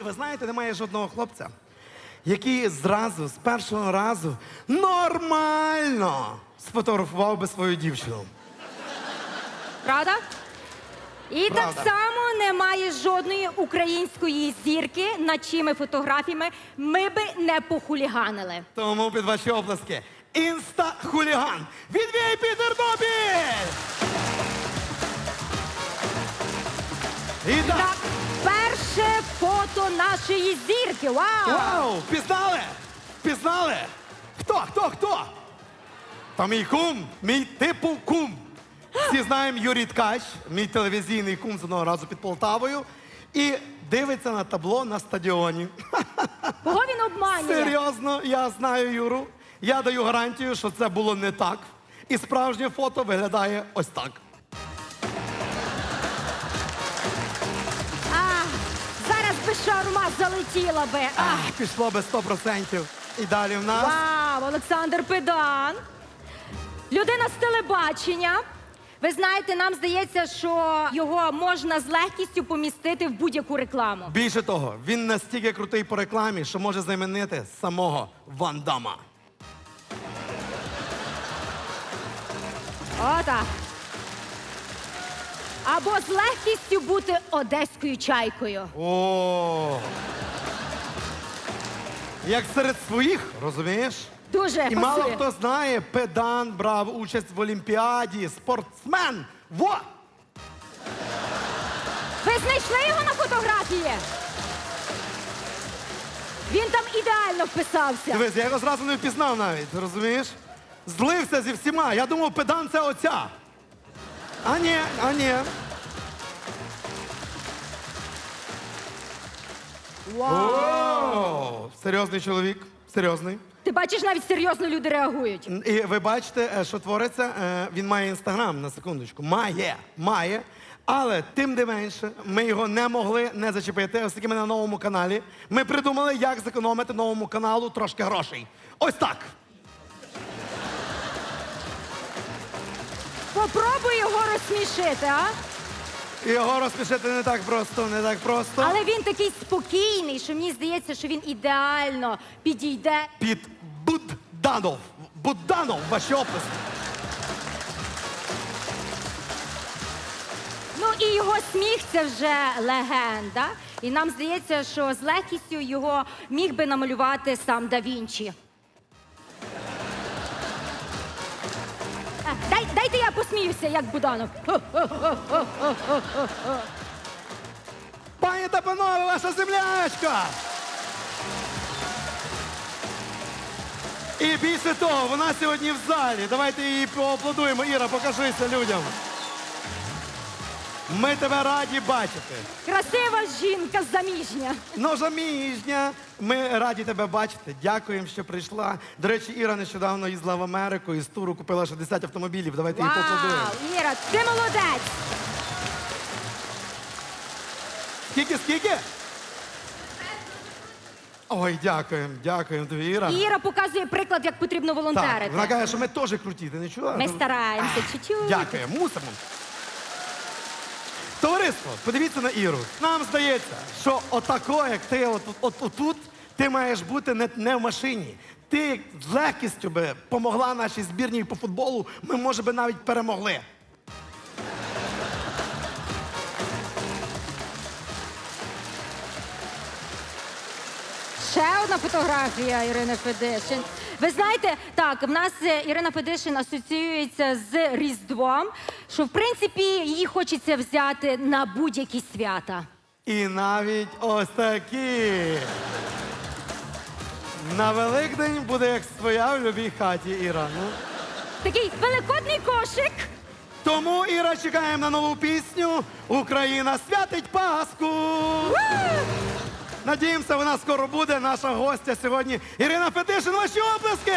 Ви знаєте, немає жодного хлопця, який зразу з першого разу нормально сфотографував би свою дівчину. Правда? І Правда. так само немає жодної української зірки, над чими фотографіями ми би не похуліганили. Тому під ваші оплески. Інста-хуліган від VIP Тернопіль! І Так, перше фото нашої зірки. Вау! вау, впізнали? Впізнали? Хто, хто, хто? То мій кум, мій типу кум. Всі знаємо Юрій Ткач, мій телевізійний кум з одного разу під Полтавою. І дивиться на табло на стадіоні. Кого він обманює? Серйозно, я знаю Юру. Я даю гарантію, що це було не так. І справжнє фото виглядає ось так. Шаурма залетіла би. Ах, пішло би 100%. І далі в нас. вау, Олександр Педан. Людина з телебачення. Ви знаєте, нам здається, що його можна з легкістю помістити в будь-яку рекламу. Більше того, він настільки крутий по рекламі, що може замінити самого Ван Дама. Отак. Або з легкістю бути одеською чайкою. О. Як серед своїх, розумієш? Дуже І мало пасує. хто знає, педан брав участь в Олімпіаді, спортсмен. Во! Ви знайшли його на фотографії? Він там ідеально вписався. Дивись, я його зразу не впізнав навіть, розумієш? Злився зі всіма. Я думав, педан це оця. А ні, а ні. О, серйозний чоловік, серйозний. Ти бачиш, навіть серйозно люди реагують. І ви бачите, е, що твориться. Е, Він має інстаграм на секундочку. Має, має. Але тим не менше, ми його не могли не зачепити, оскільки ми на новому каналі. Ми придумали, як зекономити новому каналу трошки грошей. Ось так. Попробуй його розсмішити, а? Його розпишити не так просто, не так просто. Але він такий спокійний, що мені здається, що він ідеально підійде. Під Будданов. Будданов, ваші оплески. Ну і його сміх це вже легенда. І нам здається, що з легкістю його міг би намалювати сам да Вінчі. Дай, дайте я посміюся, як Буданов. Пані та панове, ваша землячка! І більше того, вона сьогодні в залі. Давайте її поаплодуємо. Іра, покажися людям. Ми тебе раді бачити. Красива жінка заміжня. Ну, заміжня. Ми раді тебе бачити. Дякуємо, що прийшла. До речі, Іра нещодавно їздила в Америку і з туру купила 60 автомобілів. Давайте їй поаплодуємо. Іра, ти молодець! Скільки, скільки? Ой, дякуємо, дякуємо тобі, Іра. Іра показує приклад, як потрібно Так, волонтерити. вона каже, що ми теж круті, ти не чула? Ми стараємося чуть-чуть. Дякую, мусимо. Товариство, подивіться на Іру. Нам здається, що отако, як ти от, от, отут, ти маєш бути не, не в машині. Ти з легкістю би помогла нашій збірній по футболу, ми, може би, навіть перемогли. Ще одна фотографія Ірини Федишин. Ви знаєте, так, в нас е, Ірина Федишин асоціюється з Різдвом, що в принципі її хочеться взяти на будь-які свята. І навіть ось такі. На Великдень буде як своя в любій хаті, Іра. Ну. Такий великодний кошик. Тому, Іра, чекаємо на нову пісню Україна святить Пасху. Надіємося, вона скоро буде. Наша гостя сьогодні Ірина Фетишин. Ваші оплески!